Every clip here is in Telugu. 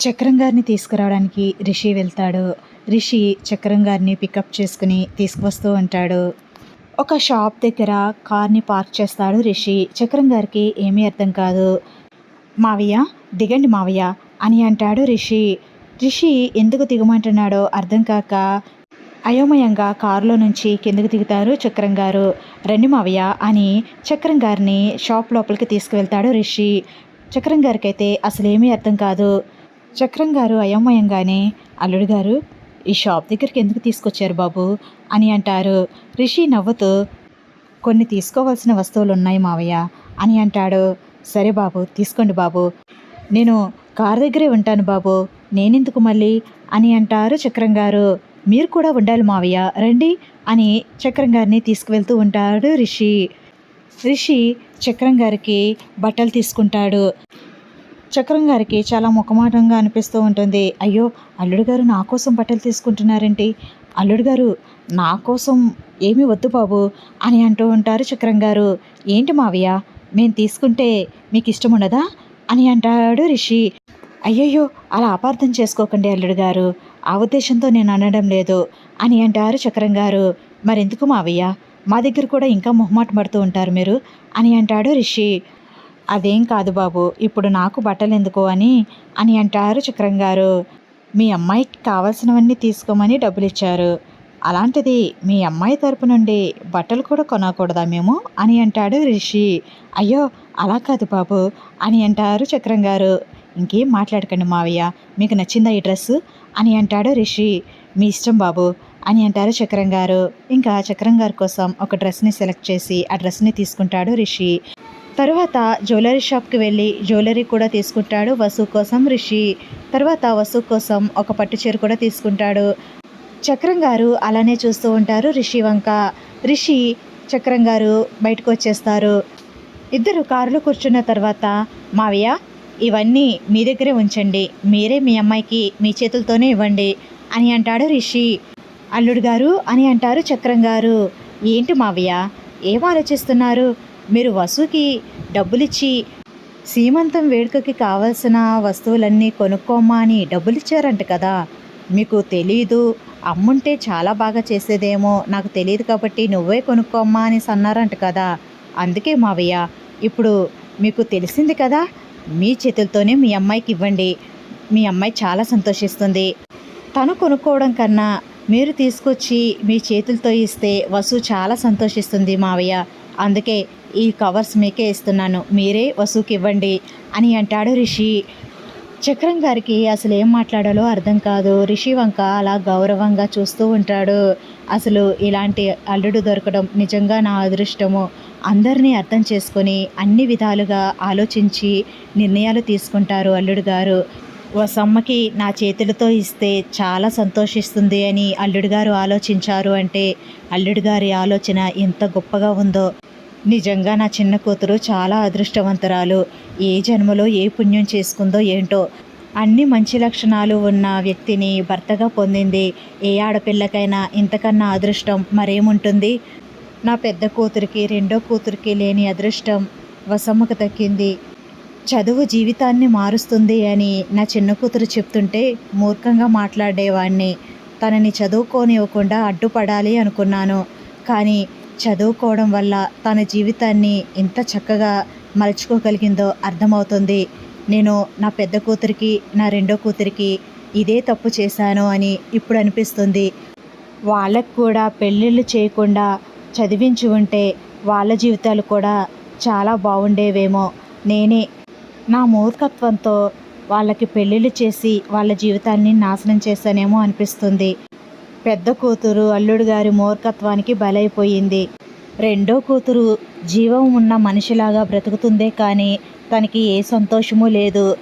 చక్రం గారిని తీసుకురావడానికి రిషి వెళ్తాడు. రిషి చక్రం గారిని పికప్ చేసుకుని తీసుకువస్తూ ఉంటాడు. ఒక షాప్ దగ్గర కార్ని పార్క్ చేస్తాడు రిషి. చక్రం గారికి ఏమీ అర్థం కాదు. మావయ్య దిగండి మావయ్య అని అంటాడు రిషి. రిషి ఎందుకు దిగమంటున్నాడో అర్థం కాక అయోమయంగా కారులో నుంచి కిందకు దిగుతారు చక్రం గారు. రండి మావయ్య అని చక్రం గారిని షాప్ లోపలికి తీసుకువెళ్తాడు రిషి. చక్రం గారికి అయితే అసలేమీ అర్థం కాదు. చక్రం గారు అయోమయంగానే అల్లుడు గారు ఈ షాప్ దగ్గరికి ఎందుకు తీసుకొచ్చారు బాబు? అని అంటారు. రిషి నవ్వుతూ కొన్ని తీసుకోవాల్సిన వస్తువులు ఉన్నాయి మావయ్య అని అంటాడు. సరే బాబు తీసుకోండి బాబు. నేను కార్ దగ్గరే ఉంటాను బాబు. నేనెందుకు మళ్ళీ? అని అంటారు చక్రం గారు. మీరు కూడా ఉండాలి మావయ్య రండి అని చక్రం గారిని తీసుకువెళ్తూ ఉంటాడు రిషి. రిషి చక్రం గారికి బట్టలు తీసుకుంటాడు. చక్రం గారికి చాలా ముఖమాటంగా అనిపిస్తూ ఉంటుంది. అయ్యో అల్లుడు గారు నా కోసం బట్టలు తీసుకుంటున్నారేంటి? అల్లుడు గారు నా కోసం ఏమీ వద్దు బాబు అని అంటూ ఉంటారు చక్రం గారు. ఏంటి మావయ్య మేము తీసుకుంటే మీకు ఇష్టం ఉండదా అని అంటాడు రిషి. అయ్యయ్యో అలా అపార్థం చేసుకోకండి అల్లుడు గారు. ఆ ఉద్దేశంతో నేను అనడం లేదు అని అంటారు చక్రం గారు. మరెందుకు మావయ్య మా దగ్గర కూడా ఇంకా మొహమాట పడుతూ ఉంటారు మీరు అని అంటాడు రిషి. అదేం కాదు బాబు ఇప్పుడు నాకు బట్టలు ఎందుకు అని? అని అంటారు చక్రం గారు. మీ అమ్మాయికి కావాల్సినవన్నీ తీసుకోమని డబ్బులు ఇచ్చారు. అలాంటిది మీ అమ్మాయి తరపు నుండి బట్టలు కూడా కొనకూడదా మేము? అని అంటాడు రిషి. అయ్యో అలా కాదు బాబు అని అంటారు చక్రం గారు. ఇంకేం మాట్లాడకండి మావయ్య మీకు నచ్చిందా ఈ డ్రెస్సు? అని అంటాడు రిషి. మీ ఇష్టం బాబు అని అంటారు చక్రం గారు. ఇంకా చక్రం గారి కోసం ఒక డ్రెస్ని సెలెక్ట్ చేసి ఆ డ్రెస్ని తీసుకుంటాడు రిషి. తర్వాత జ్యువెలరీ షాప్కి వెళ్ళి జ్యువెలరీ కూడా తీసుకుంటాడు వసు కోసం రిషి. తర్వాత వసు కోసం ఒక పట్టు చీర కూడా తీసుకుంటాడు. చక్రం గారు అలానే చూస్తూ ఉంటారు రిషి వంక. రిషి చక్రం గారు బయటకు వచ్చేస్తారు. ఇద్దరు కారులో కూర్చున్న తర్వాత మావయ్య ఇవన్నీ మీ దగ్గరే ఉంచండి. మీరే మీ అమ్మాయికి మీ చేతులతోనే ఇవ్వండి అని అంటాడు రిషి. అల్లుడు గారు అని అంటారు చక్రం గారు. ఏంటి మావయ్య ఏం ఆలోచిస్తున్నారు? మీరు వసుకి డబ్బులిచ్చి సీమంతం వేడుకకి కావలసిన వస్తువులన్నీ కొనుక్కోమ్మా అని డబ్బులు ఇచ్చారంట కదా. మీకు తెలీదు అమ్ముంటే చాలా బాగా చేసేదేమో నాకు తెలియదు కాబట్టి నువ్వే కొనుక్కోమ్మా అని అన్నారంట కదా. అందుకే మావయ్య ఇప్పుడు మీకు తెలిసింది కదా మీ చేతులతోనే మీ అమ్మాయికి ఇవ్వండి. మీ అమ్మాయి చాలా సంతోషిస్తుంది. తను కొనుక్కోవడం కన్నా మీరు తీసుకొచ్చి మీ చేతులతో ఇస్తే వసు చాలా సంతోషిస్తుంది మావయ్య. అందుకే ఈ కవర్స్ మీకే ఇస్తున్నాను. మీరే వసుకి ఇవ్వండి అని అంటాడు రిషి. చక్రం గారికి అసలు ఏం మాట్లాడాలో అర్థం కాదు. రిషి వంక అలా గౌరవంగా చూస్తూ ఉంటాడు. అసలు ఇలాంటి అల్లుడు దొరకడం నిజంగా నా అదృష్టము అందరినీ అర్థం చేసుకొని అన్ని విధాలుగా ఆలోచించి నిర్ణయాలు తీసుకుంటారు అల్లుడు గారు. వసమ్మకి నా చేతులతో ఇస్తే చాలా సంతోషిస్తుంది అని అల్లుడు గారు ఆలోచించారు అంటే అల్లుడు గారి ఆలోచన ఎంత గొప్పగా ఉందో. నిజంగా నా చిన్న కూతురు చాలా అదృష్టవంతురాలు. ఏ జన్మలో ఏ పుణ్యం చేసుకుందో ఏంటో. అన్ని మంచి లక్షణాలు ఉన్న వ్యక్తిని భర్తగా పొందింది. ఏ ఆడపిల్లకైనా ఇంతకన్నా అదృష్టం మరేముంటుంది? నా పెద్ద కూతురికి రెండో కూతురికి లేని అదృష్టం వసమ్మకు దక్కింది చదువు జీవితాన్ని మారుస్తుంది అని నా చిన్న కూతురు చెప్తుంటే మూర్ఖంగా మాట్లాడేవాణ్ణి. తనని చదువుకోనివ్వకుండా అడ్డుపడాలి అనుకున్నాను. కానీ చదువుకోవడం వల్ల తన జీవితాన్ని ఎంత చక్కగా మలుచుకోగలిగిందో అర్థమవుతుంది. నేను నా పెద్ద కూతురికి నా రెండో కూతురికి ఇదే తప్పు చేశాను అని ఇప్పుడు అనిపిస్తుంది. వాళ్ళకు కూడా పెళ్ళిళ్ళు చేయకుండా చదివించి ఉంటే వాళ్ళ జీవితాలు కూడా చాలా బాగుండేవేమో. నేనే నా మూర్ఖత్వంతో వాళ్ళకి పెళ్ళిళ్ళు చేసి వాళ్ళ జీవితాన్ని నాశనం చేశానేమో అనిపిస్తుంది. పెద్ద కూతురు అల్లుడు గారి మూర్ఖత్వానికి బలైపోయింది. రెండో కూతురు జీవం ఉన్న మనిషిలాగా బ్రతుకుతుందే కానీ తనకి ఏ సంతోషము లేదు.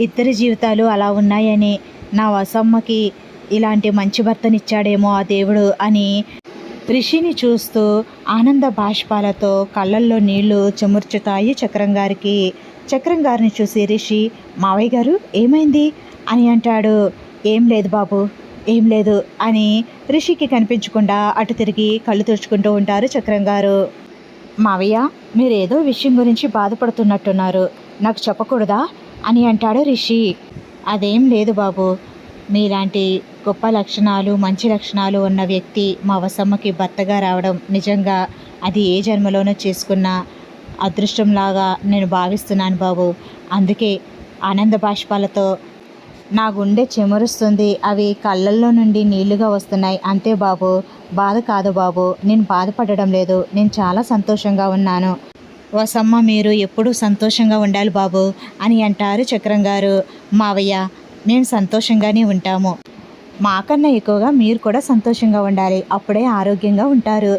ఇద్దరి జీవితాలు అలా ఉన్నాయని నా వసమ్మకి ఇలాంటి మంచి భర్తనిచ్చాడేమో ఆ దేవుడు అని రిషిని చూస్తూ ఆనంద బాష్పాలతో కళ్ళల్లో నీళ్ళు చెముర్చుతాయి చక్రం గారికి. చక్రం గారిని చూసి రిషి మావయ్య గారు ఏమైంది? అని అంటాడు. ఏం లేదు బాబు ఏం లేదు అని రిషికి కనిపించకుండా అటు తిరిగి కళ్ళు తుడుచుకుంటూ ఉంటారు చక్రం గారు. మావయ్య మీరు ఏదో విషయం గురించి బాధపడుతున్నట్టున్నారు. నాకు చెప్పకూడదా? అని అంటాడు రిషి. అదేం లేదు బాబు. మీలాంటి గొప్ప లక్షణాలు మంచి లక్షణాలు ఉన్న వ్యక్తి మా వసమ్మకి భర్తగా రావడం నిజంగా అది ఏ జన్మలోనో చేసుకున్న అదృష్టంలాగా నేను భావిస్తున్నాను బాబు. అందుకే ఆనంద బాష్పాలతో నా గుండె చెమరుస్తుంది. అవి కళ్ళల్లో నుండి నీళ్ళుగా వస్తున్నాయి. అంతే బాబు. బాధ కాదు బాబు. నేను బాధపడడం లేదు. నేను చాలా సంతోషంగా ఉన్నాను. వసమ్మ మీరు ఎప్పుడూ సంతోషంగా ఉండాలి బాబు అని అంటారు చక్రం గారు. మావయ్య నేను సంతోషంగానే ఉంటాము. మాకన్నా ఎక్కువగా మీరు కూడా సంతోషంగా ఉండాలి. అప్పుడే ఆరోగ్యంగా ఉంటారు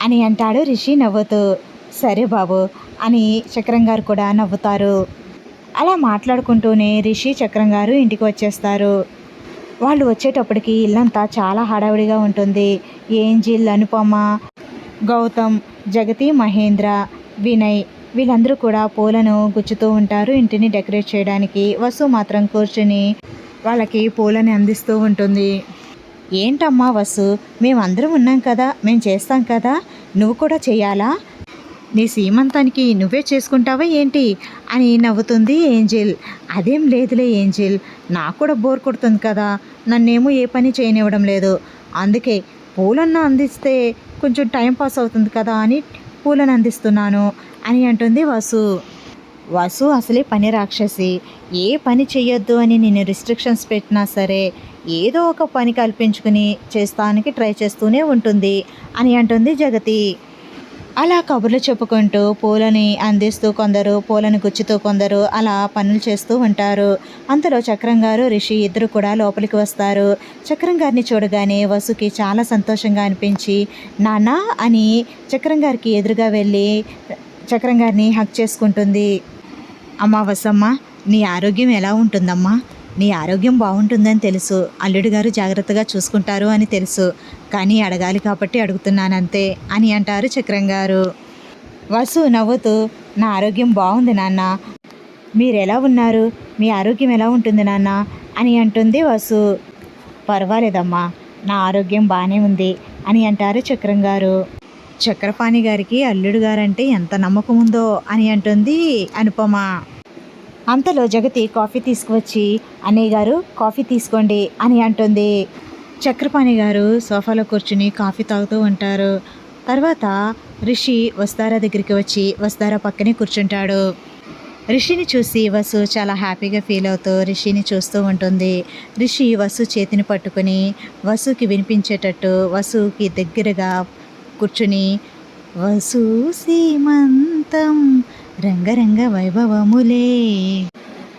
అని అంటాడు రిషి నవ్వుతూ. సరే బాబు అని చక్రం గారు కూడా నవ్వుతారు. అలా మాట్లాడుకుంటూనే రిషి చక్రం గారు ఇంటికి వచ్చేస్తారు. వాళ్ళు వచ్చేటప్పటికి ఇల్లంతా చాలా హడావిడిగా ఉంటుంది. ఏంజిల్ అనుపమ గౌతమ్ జగతి మహేంద్ర వినయ్ వీళ్ళందరూ కూడా పూలను గుచ్చుతూ ఉంటారు ఇంటిని డెకరేట్ చేయడానికి. వసు మాత్రం కూర్చుని వాళ్ళకి పూలని అందిస్తూ ఉంటుంది. ఏంటమ్మా వసు మేమందరం ఉన్నాం కదా మేము చేస్తాం కదా నువ్వు కూడా చేయాలా నీ సీమంతానికి నువ్వే చేసుకుంటావా ఏంటి? అని నవ్వుతుంది ఏంజిల్. అదేం లేదులే ఏంజిల్. నాకు కూడా బోర్ కొడుతుంది కదా. నన్నేమో ఏ పని చేయనివ్వడం లేదు. అందుకే పూలన్న అందిస్తే కొంచెం టైం పాస్ అవుతుంది కదా అని పూలను అందిస్తున్నాను అని అంటుంది వసు. వసు అసలే పని రాక్షసి. ఏ పని చెయ్యొద్దు అని నేను రిస్ట్రిక్షన్స్ పెట్టినా సరే ఏదో ఒక పని కల్పించుకుని చేస్తానికి ట్రై చేస్తూనే ఉంటుంది అని అంటుంది జగతి. అలా కబుర్లు చెప్పుకుంటూ పూలని అందిస్తూ కొందరు పూలను గుచ్చుతూ కొందరు అలా పనులు చేస్తూ ఉంటారు. అంతలో చక్రం గారు రిషి ఇద్దరు కూడా లోపలికి వస్తారు. చక్రం గారిని చూడగానే వసుకి చాలా సంతోషంగా అనిపించి నానా అని చక్రం గారికి ఎదురుగా వెళ్ళి చక్రం గారిని హక్ చేసుకుంటుంది. అమ్మా వసమ్మ నీ ఆరోగ్యం ఎలా ఉంటుందమ్మా? నీ ఆరోగ్యం బాగుంటుందని తెలుసు. అల్లుడు గారు జాగ్రత్తగా చూసుకుంటారు అని తెలుసు. కానీ అడగాలి కాబట్టి అడుగుతున్నానంతే అని అంటారు చక్రం గారు వసు నవ్వుతూ నా ఆరోగ్యం బాగుంది నాన్న. మీరు ఎలా ఉన్నారు? మీ ఆరోగ్యం ఎలా ఉంటుంది నాన్న? అని అంటుంది వసు. పర్వాలేదమ్మా నా ఆరోగ్యం బాగానే ఉంది అని అంటారు చక్రం గారు చక్రపాణి గారికి అల్లుడు గారంటే ఎంత నమ్మకం ఉందో అని అంటుంది అనుపమ. అంతలో జగతి కాఫీ తీసుకువచ్చి అన్నయ్య గారు కాఫీ తీసుకోండి అని అంటుంది. చక్రపాణి గారు సోఫాలో కూర్చుని కాఫీ తాగుతూ ఉంటారు. తర్వాత రిషి వస్తారా దగ్గరికి వచ్చి వస్తారా పక్కనే కూర్చుంటాడు. రిషిని చూసి వసు చాలా హ్యాపీగా ఫీల్ అవుతూ రిషిని చూస్తూ ఉంటుంది. రిషి వసు చేతిని పట్టుకొని వసుకి వినిపించేటట్టు వసుకి దగ్గరగా కూర్చుని వసు సీమంతం రంగరంగ వైభవములే.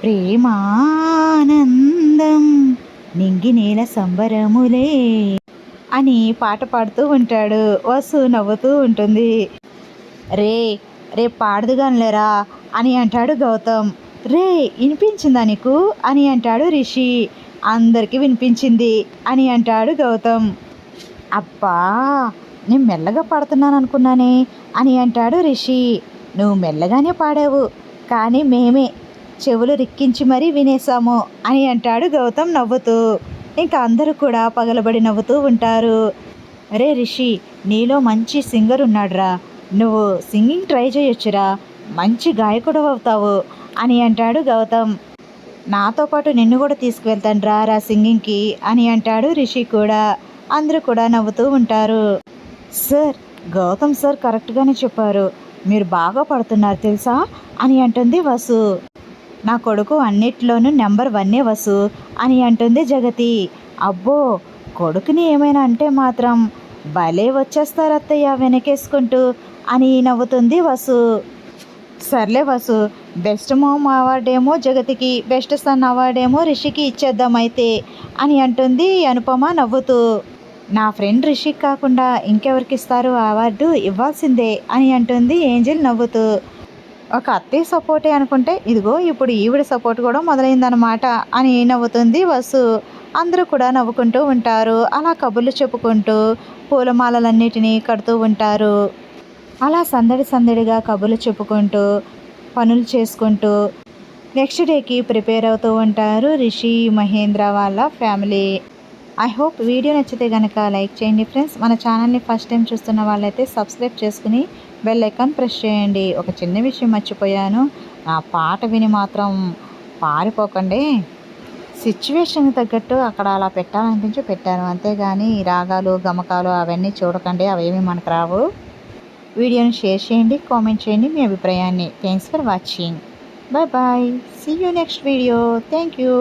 ప్రేమానందం నింగి నేల సంబరములే అని పాట పాడుతూ ఉంటాడు. వసు నవ్వుతూ ఉంటుంది. రే రే పాడదుగానిలేరా అని అంటాడు గౌతమ్. రే వినిపించిందా నీకు అని అంటాడు రిషి. అందరికీ వినిపించింది అని అంటాడు గౌతమ్. అబ్బా నేను మెల్లగా పాడుతున్నాను అనుకున్నానే అని అంటాడు రిషి. నువ్వు మెల్లగానే పాడావు కానీ మేమే చెవులు రిక్కించి మరీ వినేసాము అని అంటాడు గౌతమ్ నవ్వుతూ. ఇంకా అందరూ కూడా పగలబడి నవ్వుతూ ఉంటారు. అరే రిషి నీలో మంచి సింగర్ ఉన్నాడురా. నువ్వు సింగింగ్ ట్రై చేయొచ్చురా. మంచి గాయకుడు అవుతావు అని అంటాడు గౌతమ్. నాతో పాటు నిన్ను కూడా తీసుకువెళ్తాను రా రా సింగింగ్కి అని అంటాడు రిషి కూడా. అందరూ కూడా నవ్వుతూ ఉంటారు. సార్ గౌతమ్ సార్ కరెక్ట్గానే చెప్పారు. మీరు బాగా పడుతున్నారు తెలుసా? అని అంటుంది వసు. నా కొడుకు అన్నిట్లోనూ నెంబర్ వన్నే వసు అని అంటుంది జగతి. అబ్బో కొడుకుని ఏమైనా అంటే మాత్రం భలే వచ్చేస్తారత్తయ్య వెనకేసుకుంటూ అని నవ్వుతుంది వసు. సర్లే వసు బెస్ట్ మామ్ అవార్డు ఏమో జగతికి బెస్ట్ సన్ అవార్డు ఏమో రిషికి ఇచ్చేద్దాం అయితే అని అంటుంది అనుపమ నవ్వుతూ. నా ఫ్రెండ్ రిషిక్ కాకుండా ఇంకెవరికి ఇస్తారు అవార్డు ఇవ్వాల్సిందే అని అంటుంది ఏంజిల్ నవ్వుతూ. ఒక అత్తయ్య సపోర్టే అనుకుంటే ఇదిగో ఇప్పుడు ఈవిడ సపోర్ట్ కూడా మొదలైందనమాట అని నవ్వుతుంది వసు. అందరూ కూడా నవ్వుకుంటూ ఉంటారు. అలా కబుర్లు చెప్పుకుంటూ పూలమాలలన్నిటినీ కడుతూ ఉంటారు. అలా సందడి సందడిగా కబుర్లు చెప్పుకుంటూ పనులు చేసుకుంటూ నెక్స్ట్ డేకి ప్రిపేర్ అవుతూ ఉంటారు రిషి మహేంద్ర వాళ్ళ ఫ్యామిలీ. ఐ హోప్ వీడియో నచ్చితే కనుక లైక్ చేయండి ఫ్రెండ్స్. మన ఛానల్ని ఫస్ట్ టైం చూస్తున్న వాళ్ళైతే సబ్స్క్రైబ్ చేసుకుని బెల్ ఐకాన్ ప్రెస్ చేయండి. ఒక చిన్న విషయం మర్చిపోయాను. ఆ పాట విని మాత్రం పారిపోకండి. సిచ్యువేషన్కి తగ్గట్టు అక్కడ అలా పెట్టాలనిపించి పెట్టాను. అంతేగాని రాగాలు గమకాలు అవన్నీ చూడకండి. అవేమీ మనకు రావు. వీడియోని షేర్ చేయండి కామెంట్ చేయండి మీ అభిప్రాయాన్ని. Thanks for watching bye bye see you next video thank you